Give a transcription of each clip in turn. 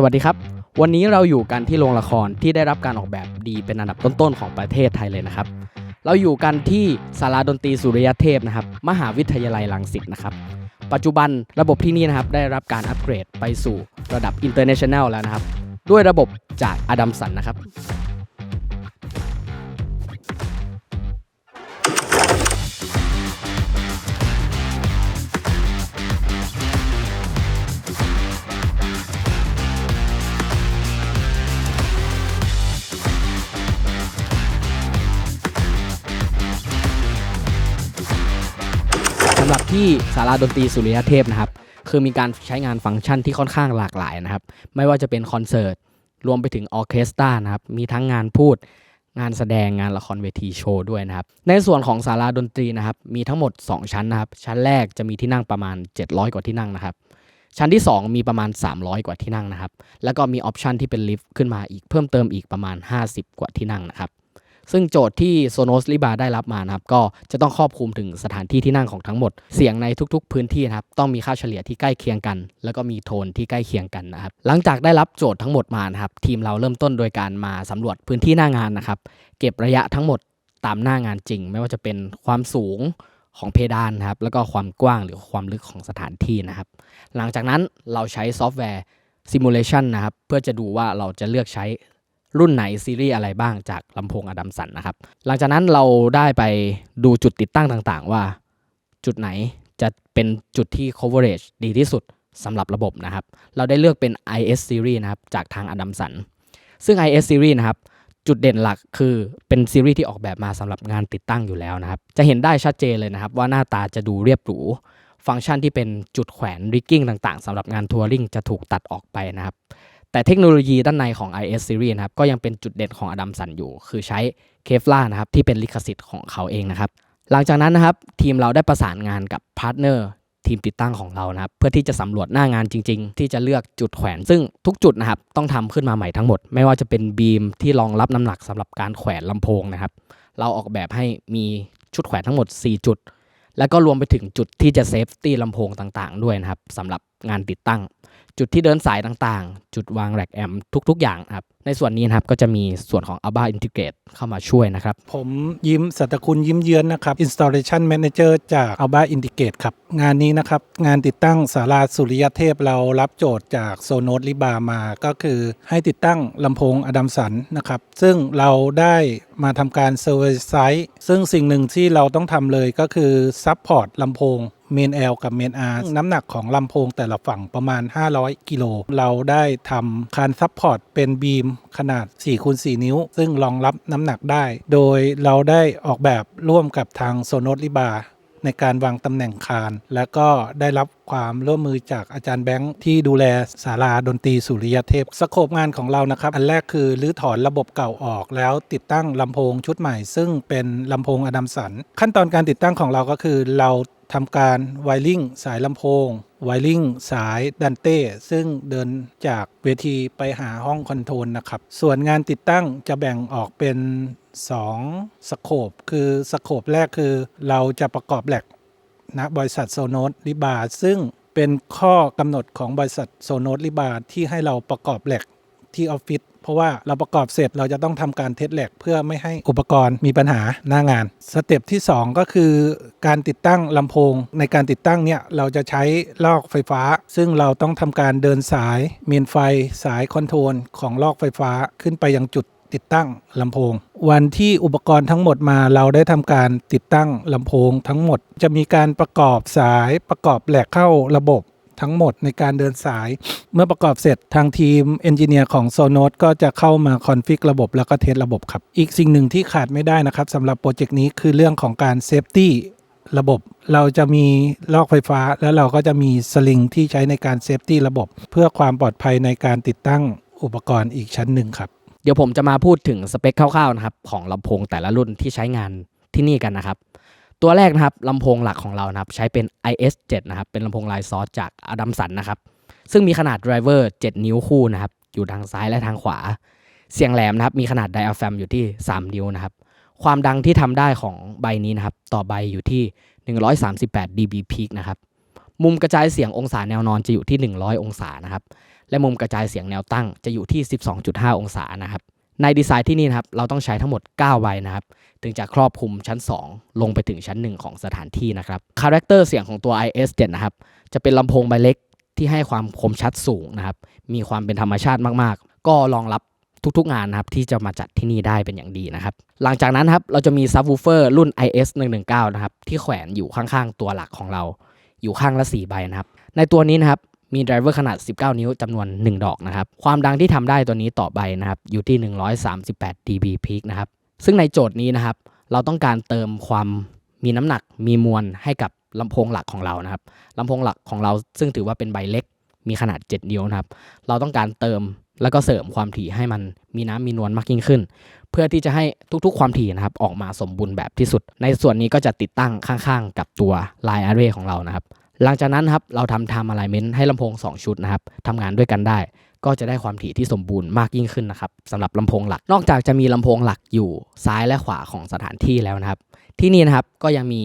สวัสดีครับ วันนี้เราอยู่กันที่โรงละครที่ได้รับการออกแบบดีเป็นอันดับต้นๆของประเทศไทยเลยนะครับ เราอยู่กันที่ศาลาดนตรีสุริยเทพนะครับ มหาวิทยาลัยรังสิตนะครับ ปัจจุบันระบบที่นี่นะครับได้รับการอัปเกรดไปสู่ระดับ international แล้วนะครับ ด้วยระบบจากอดัมสันนะครับ ที่ศาลาดนตรีสุริยเทพนะครับ คือมีการใช้งานฟังก์ชันที่ค่อนข้างหลากหลายนะครับ ไม่ว่าจะเป็นคอนเสิร์ต รวมไปถึงออเคสตรานะครับ มีทั้งงานพูด งานแสดง งานละครเวทีโชว์ด้วยนะครับ ในส่วนของศาลาดนตรีนะครับ มีทั้งหมด 2 ชั้นนะครับ ชั้นแรกจะมีที่นั่งประมาณ 700 กว่าที่นั่งนะครับ ชั้นที่ 2 มีประมาณ 300 กว่าที่นั่งนะครับ แล้วก็มีออปชันที่เป็นลิฟต์ขึ้นมาอีกเพิ่มเติมอีกประมาณ 50 กว่าที่นั่งนะครับ ซึ่งโจทย์ที่ Sonos l i b a ได้รับมานะครับก็จะต้องครอบคลุมถึงสถานที่ที่นั่งของทั้งหมด เสียงในทุกๆ พื้นที่นะครับต้องมีค่าเฉลี่ยที่ใกล้เคียงกัน แล้วก็มีโทนที่ใกล้เคียงกันนะครับหลังจากได้รับโจทย์ทั้งหมดมานะครับทีมเราเริ่มต้นโดยการมาสำรวจพื้นที่หน้างานนะครับเก็บระยะทั้งหมดตามหน้างานจริง ไม่ว่าจะเป็นความสูงของเพดานนะครับแล้วก็ความกว้างหรือความลึกของสถานที่นะครับ หลังจากนั้นเราใช้ซอฟต์แวร์ Simulation นะครับเพื่อจะดูว่าเราจะเลือกใช้ รุ่นไหนซีรีส์อะไรบ้างจากลำโพงอดัมสันนะครับ หลังจากนั้นเราได้ไปดูจุดติดตั้งต่างๆ ว่า จุดไหนจะเป็นจุดที่ coverage ดีที่สุดสำหรับระบบนะครับ เราได้เลือกเป็น IS series นะครับจากทางอดัมสัน ซึ่ง IS series นะครับ จุดเด่นหลักคือเป็นซีรีส์ที่ออกแบบมาสำหรับงานติดตั้งอยู่แล้วนะครับ จะเห็นได้ชัดเจนเลยนะครับ ว่าหน้าตาจะดูเรียบหรู ฟังก์ชันที่เป็นจุดแขวนริกกิ้งต่างๆสำหรับงานทัวริงจะถูกตัดออกไปนะครับ แต่เทคโนโลยีด้านในของ IS Series นะครับก็ยังเป็นจุดเด่นของอดัมสันอยู่ คือใช้เคฟล่านะครับที่เป็นลิขสิทธิ์ของเขาเองนะครับหลังจากนั้นนะครับทีมเราได้ประสานงานกับพาร์ทเนอร์ทีมติดตั้งของเรานะครับเพื่อที่จะสำรวจหน้างานจริง ๆ ที่จะเลือกจุดแขวน ซึ่งทุกจุดนะครับต้องทำขึ้นมาใหม่ทั้งหมด ไม่ว่าจะเป็นบีมที่รองรับน้ำหนักสำหรับการแขวนลำโพงนะครับ เราออกแบบให้มีชุดแขวนทั้งหมด 4 จุด แล้วก็รวมไปถึงจุดที่จะเซฟตี้ลำโพงต่างๆ ด้วยนะครับสำหรับงานติดตั้ง จุดที่เดินสายต่างๆ จุดวางแร็กแอมทุก ๆ อย่างครับ ในส่วนนี้นะครับก็จะมีส่วนของ Alba Integrate เข้ามาช่วยนะครับ ผมยิ้มสัตคุณยิ้มเยือนนะครับ Installation Manager จาก Alba Indicate ครับ งานนี้นะครับ งานติดตั้งศาลาสุริยเทพเรารับโจทย์จากโซโน s ลิบามาก็คือให้ติดตั้งลำโพงอดัมสันนะครับ ซึ่งเราได้มาทำการเซอร์วย์ไซต์ซึ่งสิ่งหนึ่งที่เราต้องทำเลยก็คือซัพพอร์ตลำโพง เมน L กับเมน R น้ำหนักของลำโพงแต่ละฝั่งประมาณ 500 กิโล เราได้ทำคานซัพพอร์ตเป็นบีมขนาด4คูณ4นิ้ว ซึ่งรองรับน้ำหนักได้ โดยเราได้ออกแบบร่วมกับทางโซโน s ลิบาในการวางตำแหน่งคาน และก็ได้รับความร่วมมือจากอาจารย์แบงค์ที่ดูแลศาลาดนตรีสุริยเทพ สโคปงานของเรานะครับ อันแรกคือรื้อถอนระบบเก่าออก แล้วติดตั้งลำโพงชุดใหม่ ซึ่งเป็นลำโพงอดัมสัน ขั้นตอนการติดตั้งของเราก็คือเรา ทำการไวริงสายลำโพง ไวริงสายดันเต้ ซึ่งเดินจากเวทีไปหาห้องคอนโทรลนะครับ ส่วนงานติดตั้งจะแบ่งออกเป็น 2 สโคป คือสโคปแรกคือเราจะประกอบแหลกณบริษัทโซโนสลิบาซึ่งเป็นข้อกำหนดของบริษัทโซโนสลิบาที่ให้เราประกอบแหลกที่ออฟฟิศ ราะว่าเราประกอบเสร็จเราจะต้องทำการเทสแหลกเพื่อไม่ให้อุปกรณ์มีปัญหาหน้างาน สเต็ปที่ 2 ก็คือการติดตั้งลำโพง ในการติดตั้งเนี่ยเราจะใช้ลอกไฟฟ้า ซึ่งเราต้องทำการเดินสายเมนไฟสายคอนโทรลของลอกไฟฟ้าขึ้นไปยังจุดติดตั้งลำโพง วันที่อุปกรณ์ทั้งหมดมาเราได้ทำการติดตั้งลำโพงทั้งหมด จะมีการประกอบสายประกอบแหลกเข้าระบบ ทั้งหมดในการเดินสาย เมื่อประกอบเสร็จทางทีมเอนจิเนียร์ของ Sonos ก็จะเข้ามาคอนฟิกระบบแล้วก็เทสระบบครับ อีกสิ่งหนึ่งที่ขาดไม่ได้นะครับสำหรับโปรเจกต์นี้คือเรื่องของการเซฟตี้ระบบเราจะมีลอกไฟฟ้า แล้วเราก็จะมีสลิงที่ใช้ในการเซฟตี้ระบบ เพื่อความปลอดภัยในการติดตั้งอุปกรณ์อีกชั้นหนึ่งครับ เดี๋ยวผมจะมาพูดถึงสเปคคร่าวๆนะครับ ของลำโพงแต่ละรุ่นที่ใช้งานที่นี่กันนะครับ ตัวแรกนะครับลำโพงหลักของเรานะครับใช้เป็น IS7 นะครับเป็นลำโพงลายซอสจากอดัมสันนะครับซึ่งมีขนาดไดรเวอร์7 นิ้วคู่นะครับอยู่ทางซ้ายและทางขวา เสียงแหลมนะครับมีขนาดไดอะแฟมอยู่ที่ 3 นิ้วนะครับความดังที่ทำได้ของใบนี้นะครับต่อใบอยู่ที่ 138 dB peak นะครับมุมกระจายเสียงองศาแนวนอนจะอยู่ที่ 100 องศานะครับและมุมกระจายเสียงแนวตั้งจะอยู่ที่ 12.5 องศานะครับในดีไซน์ที่นี่นะครับเราต้องใช้ทั้งหมด 9 ใบนะครับ ถึงจะครอบคลุมชั้น 2 ลงไปถึงชั้น 1 ของสถานที่นะครับคาแรคเตอร์เสียงของตัว IS7 นะครับจะเป็นลำโพงใบเล็กที่ให้ความคมชัดสูงนะครับมีความเป็นธรรมชาติมากๆ ก็รองรับทุกๆงานนะครับที่จะมาจัดที่นี่ได้เป็นอย่างดีนะครับหลังจากนั้นครับเราจะมีซับวูเฟอร์รุ่น IS 119นะครับที่แขวนอยู่ข้างๆตัวหลักของเรา อยู่ข้างละ4ใบนะครับในตัวนี้นะครับมีไดรเวอร์ขนาด 19 นิ้วจำนวน 1 ดอกนะครับ ความดังที่ทำได้ตัวนี้ต่อใบนะครับ อยู่ที่ 138 dB peak นะครับ ซึ่งในโจทย์นี้นะครับ เราต้องการเติมความมีน้ำหนักมีมวลให้กับลำโพงหลักของเรานะครับลำโพงหลักของเราซึ่งถือว่าเป็นใบเล็กมีขนาด 7 นิ้วนะครับ เราต้องการเติมแล้วก็เสริมความถี่ให้มันมีน้ำมีนวลมากยิ่งขึ้น เพื่อที่จะให้ทุกๆความถี่นะครับ ออกมาสมบูรณ์แบบที่สุด ในส่วนนี้ก็จะติดตั้งข้างๆ กับตัว Line Array ของเรานะครับ หลังจากนั้นครับเราทำ Time Alignment ให้ลำโพง 2 ชุดนะครับทำงานด้วยกันได้ ก็จะได้ความถี่ที่สมบูรณ์มากยิ่งขึ้นนะครับสำหรับลำโพงหลัก นอกจากจะมีลำโพงหลักอยู่ซ้ายและขวาของสถานที่แล้วนะครับ ที่นี่นะครับก็ยังมี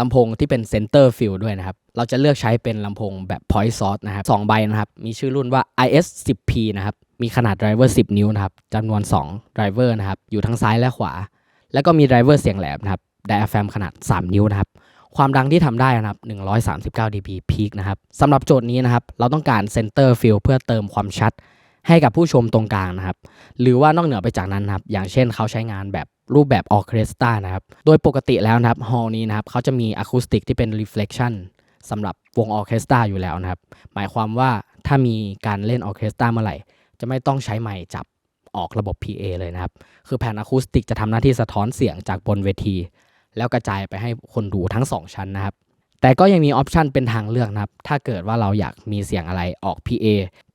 ลำโพงที่เป็น Center Field ด้วยนะครับ เราจะเลือกใช้เป็นลำโพงแบบ Point Source นะครับ2ใบนะครับ มีชื่อรุ่นว่า IS 10 P นะครับ มีขนาดไดรเวอร์10 นิ้วนะครับจำนวน2ไดรเวอร์นะครับ อยู่ทั้งซ้ายและขวา แล้วก็มีไดรเวอร์เสียงแหลมนะครับ ไดอะแฟมขนาด 3 นิ้วนะครับ ความดังที่ทำได้นะครับ 139 dB peak นะครับสำหรับโจทย์นี้นะครับ เราต้องการ Center Field เพื่อเติมความชัดให้กับผู้ชมตรงกลางนะครับ หรือว่านอกเหนือไปจากนั้นนะครับ อย่างเช่นเขาใช้งานแบบรูปแบบออเคสตรานะครับ โดยปกติแล้วนะครับฮอลนี้นะครับเขาจะมีอะคูสติกที่เป็น reflection สำหรับวงออเคสตราอยู่แล้วนะครับ หมายความว่าถ้ามีการเล่นออเคสตราเมื่อไหร่ จะไม่ต้องใช้ไมค์จับออกระบบ PA เลยนะครับ คือแผ่นอะคูสติกจะทำหน้าที่สะท้อนเสียงจากบนเวที แล้วกระจายไปให้คนดูทั้ง 2 ชั้นนะครับ แต่ก็ยังมีออปชันเป็นทางเลือกนะครับ ถ้าเกิดว่าเราอยากมีเสียงอะไรออก PA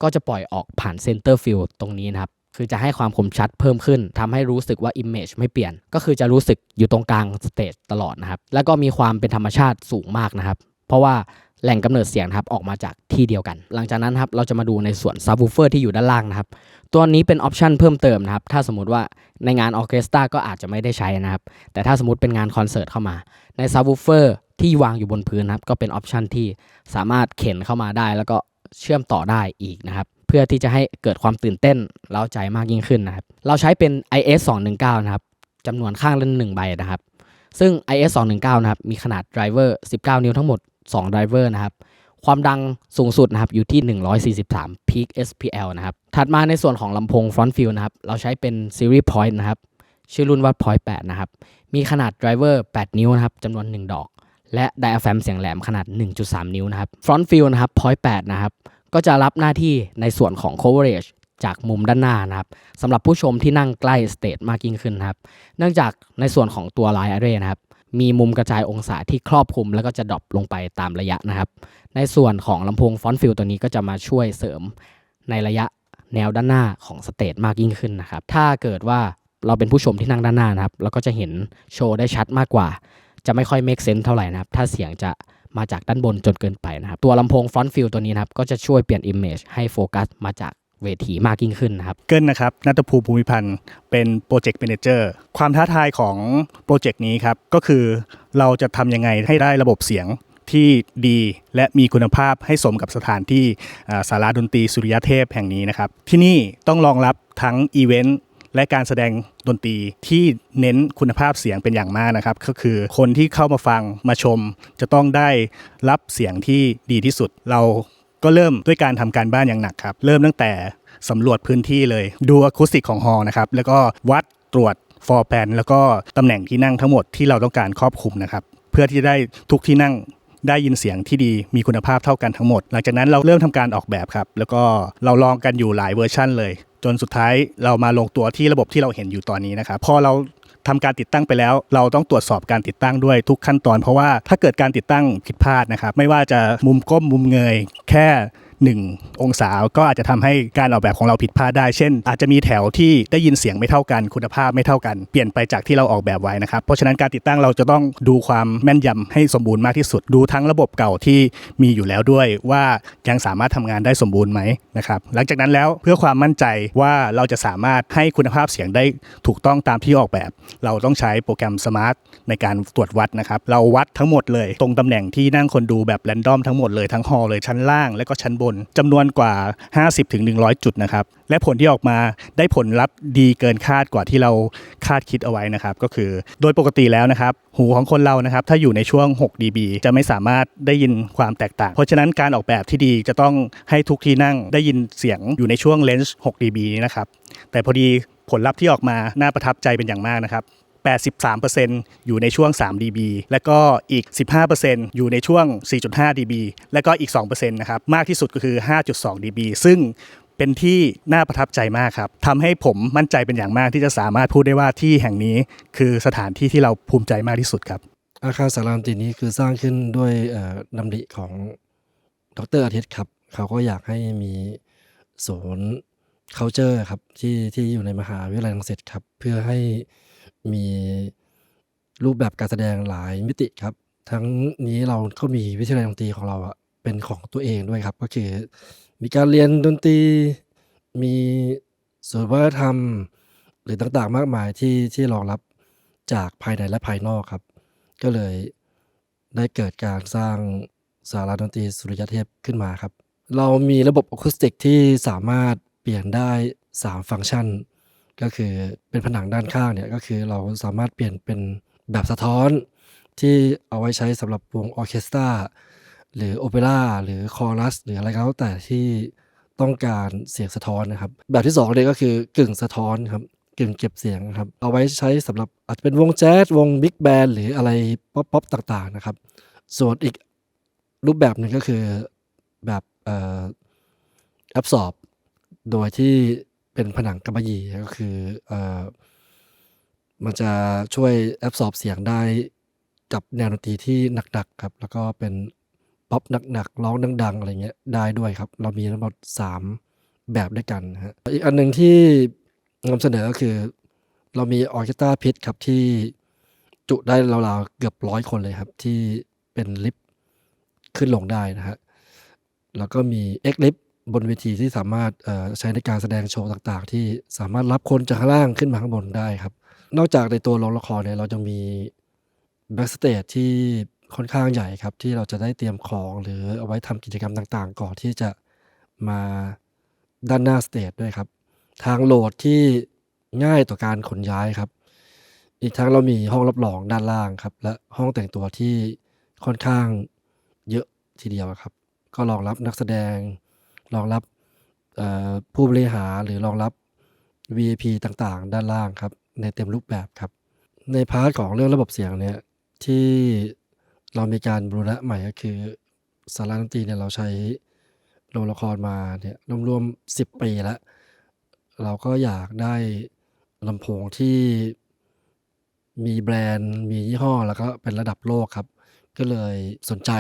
ก็จะปล่อยออกผ่านเซนเตอร์ฟิลตรงนี้นะครับคือจะให้ความคมชัดเพิ่มขึ้นทำให้รู้สึกว่า Image ไม่เปลี่ยน ก็คือจะรู้สึกอยู่ตรงกลางสเตจตลอดนะครับ แล้วก็มีความเป็นธรรมชาติสูงมากนะครับ เพราะว่า แหล่งกำเนิดเสียงนะครับออกมาจากที่เดียวกัน หลังจากนั้นครับเราจะมาดูในส่วน Subwoofer ที่อยู่ด้านล่างนะครับตัวนี้เป็นออปชันเพิ่มเติมนะครับถ้าสมมติว่าในงานออเคสตราก็อาจจะไม่ได้ใช้นะครับแต่ถ้าสมมติเป็นงานคอนเสิร์ตเข้ามา ใน Subwoofer ที่วางอยู่บนพื้นนะครับก็เป็นออปชันที่สามารถเข็นเข้ามาได้ แล้วก็เชื่อมต่อได้อีกนะครับเพื่อที่จะให้เกิดความตื่นเต้นเล้าใจมากยิ่งขึ้นนะครับเราใช้เป็น IS 219นะครับจำนวนข้างละหนึ่งใบนะครับซึ่ง IS 219นะครับมีขนาดไดรเวอร์19 นิ้วทั้งหมด 2ไดรเวอร์นะครับ ความดังสูงสุดนะครับอยู่ที่ 143 peak SPL นะครับ ถัดมาในส่วนของลำโพง front field นะครับ เราใช้เป็น series point นะครับ ชื่อรุ่นว่า point 8 นะครับ มีขนาดไดรเวอร์8นิ้วนะครับจำนวน 1 ดอก และ diaphragm เสียงแหลมขนาด 1.3 นิ้วนะครับ front field นะครับ point 8 นะครับ ก็จะรับหน้าที่ในส่วนของ coverage จากมุมด้านหน้านะครับสำหรับผู้ชมที่นั่งใกล้สเตจมากยิ่งขึ้นนะครับ เนื่องจากในส่วนของตัว line array นะครับ มีมุมกระจายองศาที่ครอบคลุม แล้วก็จะดรอปลงไปตามระยะนะครับ ในส่วนของลำโพงฟอนต์ฟิลตัวนี้ก็จะมาช่วยเสริมในระยะแนวด้านหน้าของสเตจมากยิ่งขึ้นนะครับ ถ้าเกิดว่าเราเป็นผู้ชมที่นั่งด้านหน้านะครับ เราก็จะเห็นโชว์ได้ชัดมากกว่า จะไม่ค่อย make sense เท่าไหร่นะครับ ถ้าเสียงจะมาจากด้านบนจนเกินไปนะครับ ตัวลำโพงฟอนต์ฟิลตัวนี้นะครับ ก็จะช่วยเปลี่ยน image ให้โฟกัสมาจาก เวทีมากยิ่งขึ้นนะครับ เกิลนะครับนัตภูมิภูมิพันธ์เป็นโปรเจกต์ a มนเจอร์ความท้าทายของโปรเจกต์นี้ครับ ก็คือเราจะทำยังไงให้ได้ระบบเสียงที่ดีและมีคุณภาพให้สมกับสถานที่อ่าสาราดนตรีสุริยเทพแห่งนี้นะครับ ที่นี่ต้องรองรับทั้งอีเวนต์และการแสดงดนตรีที่เน้นคุณภาพเสียงเป็นอย่างมากนะครับ ก็คือคนที่เข้ามาฟังมาชมจะต้องได้รับเสียงที่ดีที่สุดเรา ก็เริ่มด้วยการทำการบ้านอย่างหนักครับ เริ่มตั้งแต่สำรวจพื้นที่เลย ดูอะคูสติกของฮอลนะครับ แล้วก็วัดตรวจฟอร์แ n แล้วก็ตำแหน่งที่นั่งทั้งหมดที่เราต้องการครอบคลุมนะครับ เพื่อที่จะได้ทุกที่นั่งได้ยินเสียงที่ดีมีคุณภาพเท่ากันทั้งหมด หลังจากนั้นเราเริ่มทำการออกแบบครับ แล้วก็เราลองกันอยู่หลายเวอร์ชั่นเลย จนสุดท้ายเรามาลงตัวที่ระบบที่เราเห็นอยู่ตอนนี้นะครับ พอเรา ทำการติดตั้งไปแล้ว เราต้องตรวจสอบการติดตั้งด้วยทุกขั้นตอน เพราะว่าถ้าเกิดการติดตั้งผิดพลาดนะครับไม่ว่าจะมุมก้มมุมเงย แค่ 1 องศา ก็อาจจะทำให้การออกแบบของเราผิดพลาดได้ เช่น อาจจะมีแถวที่ได้ยินเสียงไม่เท่ากัน คุณภาพไม่เท่ากัน เปลี่ยนไปจากที่เราออกแบบไว้นะครับ เพราะฉะนั้นการติดตั้งเราจะต้องดูความแม่นยำให้สมบูรณ์มากที่สุด ดูทั้งระบบเก่าที่มีอยู่แล้วด้วยว่ายังสามารถทำงานได้สมบูรณ์ไหมนะครับ หลังจากนั้นแล้วเพื่อความมั่นใจว่าเราจะสามารถให้คุณภาพเสียงได้ถูกต้องตามที่ออกแบบ เราต้องใช้โปรแกรมสมาร์ทในการตรวจวัดนะครับ เราวัดทั้งหมดเลย ตรงตำแหน่งที่นั่งคนดูแบบแรนดอมทั้งหมดเลยทั้งฮอลเลยชั้นล่างและก็ชั้นบนลจำนวนกว่า 50-100 จุดนะครับ และผลที่ออกมาได้ผลลัพธ์ดีเกินคาดกว่าที่เราคาดคิดเอาไว้นะครับ ก็คือโดยปกติแล้วนะครับ หูของคนเรานะครับ ถ้าอยู่ในช่วง 6 dB จะไม่สามารถได้ยินความแตกต่าง เพราะฉะนั้นการออกแบบที่ดีจะต้องให้ทุกที่นั่งได้ยินเสียงอยู่ในช่วงเลนส์6 dB นี้นะครับ แต่พอดีผลลัพธ์ที่ออกมาน่าประทับใจเป็นอย่างมากนะครับ 83%อยู่ในช่วง 3 dB และก็อีก 15%อยู่ในช่วง 4.5 dB และก็อีก 2%นะครับ มากที่สุดก็คือ 5.2 dB ซึ่งเป็นที่น่าประทับใจมากครับทำให้ผมมั่นใจเป็นอย่างมากที่จะสามารถพูดได้ว่าที่แห่งนี้คือสถานที่ที่เราภูมิใจมากที่สุดครับ อาคารสารามตินี้คือสร้างขึ้นด้วยเอ่อดำริของดรอาทิตย์ครับ เขาก็อยากให้มีศูนย์ culture ครับที่ที่อยู่ในมหาวิทยาลัยรังสิตครับ เพื่อให้ มีรูปแบบการแสดงหลายมิติครับ ทั้งนี้เราก็มีวิทยาลัยดนตรีของเราอะเป็นของตัวเองด้วยครับ ก็คือมีการเรียนดนตรี มีศูนวัฒนธรรม หรือต่างๆ มากมายที่ที่รองรับจากภายในและภายนอกครับ ก็เลยได้เกิดการสร้างสาราดนตรีสุริยเทพขึ้นมาครับ เรามีระบบอะคูสติกที่สามารถเปลี่ยนได้ 3 ฟังก์ชัน ก็คือเป็นผนังด้านข้างเนี่ยก็คือเราสามารถเปลี่ยนเป็นแบบสะท้อนที่เอาไว้ใช้สำหรับวงออเคสตราหรือโอเปร่าหรือคอรัส หรืออะไรก็แล้วแต่ที่ต้องการเสียงสะท้อนนะครับ แบบที่2เลยก็คือกึ่งสะท้อนครับกึ่งเก็บเสียงครับเอาไว้ใช้สำหรับอาจจะเป็นวงแจ๊สวงบิ๊กแบนหรืออะไรป๊อปป๊อปต่างๆนะครับ ส่วนอีกรูปแบบหนึ่งก็คือแบบเอ่อแอบสอบ โดยที่ เป็นผนังกำมะหยี่ก็คือเอ่อมันจะช่วยแอบสอบเสียงได้กับแนวดนตรีที่หนักๆครับ แล้วก็เป็นป๊อปหนักๆร้องดัง ๆ อะไรเงี้ยได้ด้วยครับ เรามีทั้งหมดสามแบบด้วยกันฮะอีกอันหนึ่งที่นำเสนอก็คือ เรามีออร์เคสตราพิษครับที่จุได้ราวๆเกือบร้อยคนเลยครับ ที่เป็นลิฟต์ขึ้นลงได้นะฮะแล้วก็มีเอ็กลิฟ บนเวทีที่สามารถใช้ในการแสดงโชว์ต่างๆ ที่สามารถรับคนจากข้างล่างขึ้นมาข้างบนได้ครับ นอกจากในตัวโรงละครเนี่ยเราจะมีแบ็กสเตจที่ค่อนข้างใหญ่ครับ ที่เราจะได้เตรียมของหรือเอาไว้ทำกิจกรรมต่างๆ ก่อนที่จะมาด้านหน้าสเตจด้วยครับ ทางโหลดที่ง่ายต่อการขนย้ายครับ อีกทั้งเรามีห้องรับรองด้านล่างครับ และห้องแต่งตัวที่ค่อนข้างเยอะทีเดียวครับ ก็รองรับนักแสดง รองรับผู้บริหารหรือรองรับ VIP ต่างๆ ด้านล่างครับ ในเต็มรูปแบบครับ ในพาร์ทของเรื่องระบบเสียงเนี่ยที่เรามีการบรูรณะใหม่ก็คือสาราดนตรีเนี่ยเราใช้โรงละครมาเนี่ยรวมๆสิบปีแล้ว เราก็อยากได้ลำโพงที่มีแบรนด์ มียี่ห้อแล้วก็เป็นระดับโลกครับ ก็เลยสนใจ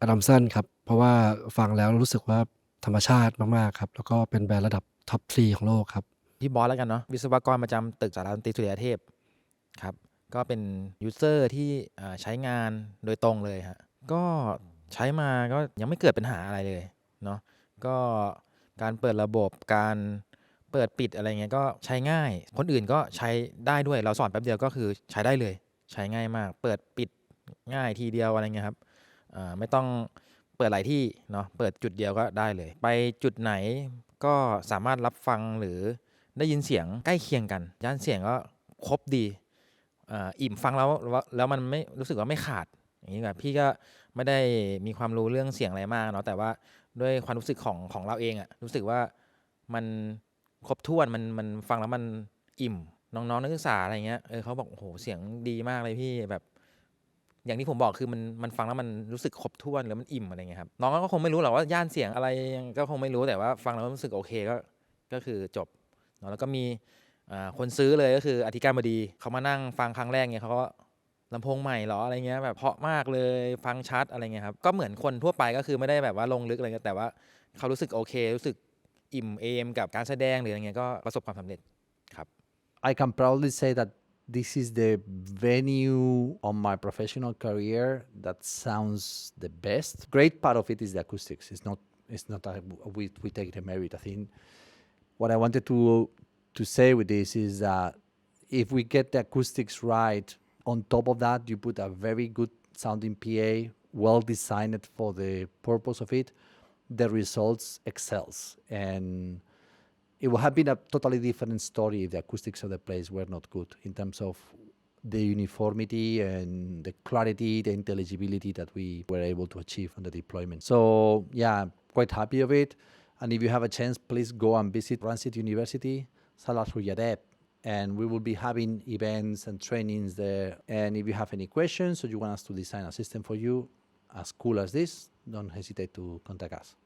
อดัมสันครับ เพราะว่าฟังแล้วรู้สึกว่า ธรรมชาติมากๆครับ แล้วก็เป็นแบรนด์ระดับท็อปทรีของโลกครับ พี่บอสแล้วกันเนาะวิศวกรประจำตึกสารดนตรีสุริยเทพครับ ก็เป็นยูเซอร์ที่ใช้งานโดยตรงเลยฮะก็ใช้มาก็ยังไม่เกิดปัญหาอะไรเลยเนาะก็การเปิดระบบการเปิดปิดอะไรเงี้ยก็ใช้ง่าย คนอื่นก็ใช้ได้ด้วยเราสอนแป๊บเดียวก็คือใช้ได้เลย ใช้ง่ายมาก เปิดปิดง่ายทีเดียวอะไรเงี้ยครับไม่ต้อง เปิดหลายที่เนาะเปิดจุดเดียวก็ได้เลย ไปจุดไหนก็สามารถรับฟังหรือได้ยินเสียงใกล้เคียงกัน ย่านเสียงก็ครบดีอ,อิ่มฟังแล้วแล้วแล้วมันไม่รู้สึกว่าไม่ขาดอย่างนี้แบบพี่ก็ไม่ได้มีความรู้เรื่องเสียงอะไรมากเนาะแต่ว่าด้วยความรู้สึกของของเราเองอะรู้สึกว่ามันครบถ้วนมันมันฟังแล้วมันอิ่มน้องๆนักศึกษาอะไรเงี้ยเออเขาบอกโอ้โหเสียงดีมากเลยพี่แบบ อย่างที่ผมบอกคือมันมันฟังแล้วมันรู้สึกครบถ้วนแล้วมันอิ่มอะไรเงี้ยครับน้องก็คงไม่รู้หรอกว่าย่านเสียงอะไรก็คงไม่รู้แต่ว่าฟังแล้วรู้สึกโอเคก็ก็คือจบเนอะแล้วก็มีคนซื้อเลยก็คืออธิการบดีเขามานั่งฟังครั้งแรกเนี่ยเขาก็ลำโพงใหม่หรออะไรเงี้ยแบบเพาะมากเลยฟังชัดอะไรเงี้ยครับก็เหมือนคนทั่วไปก็คือไม่ได้แบบว่าลงลึกอะไรเงี้ยแต่ว่าเขารู้สึกโอเค รู้สึกอิ่มเอมกับการแสดงหรืออะไรเงี้ยก็ประสบความสำเร็จครับ I can proudly say that this is the venue on my professional career that sounds the best. Great part of it is the acoustics. It's not. It's not that we we take the merit. I think what I wanted to to say with this is that if we get the acoustics right, on top of that, you put a very good sounding PA, well designed for the purpose of it. the results excels. And it would have been a totally different story if the acoustics of the place were not good in terms of the uniformity and the clarity, the intelligibility that we were able to achieve on the deployment. So yeah, quite happy of it. And if you have a chance, please go and visit Transit University, Salah Yadeb. And we will be having events and trainings there. And if you have any questions or you want us to design a system for you, as cool as this, don't hesitate to contact us.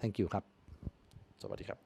Thank you. Hap. สวัสดีครับ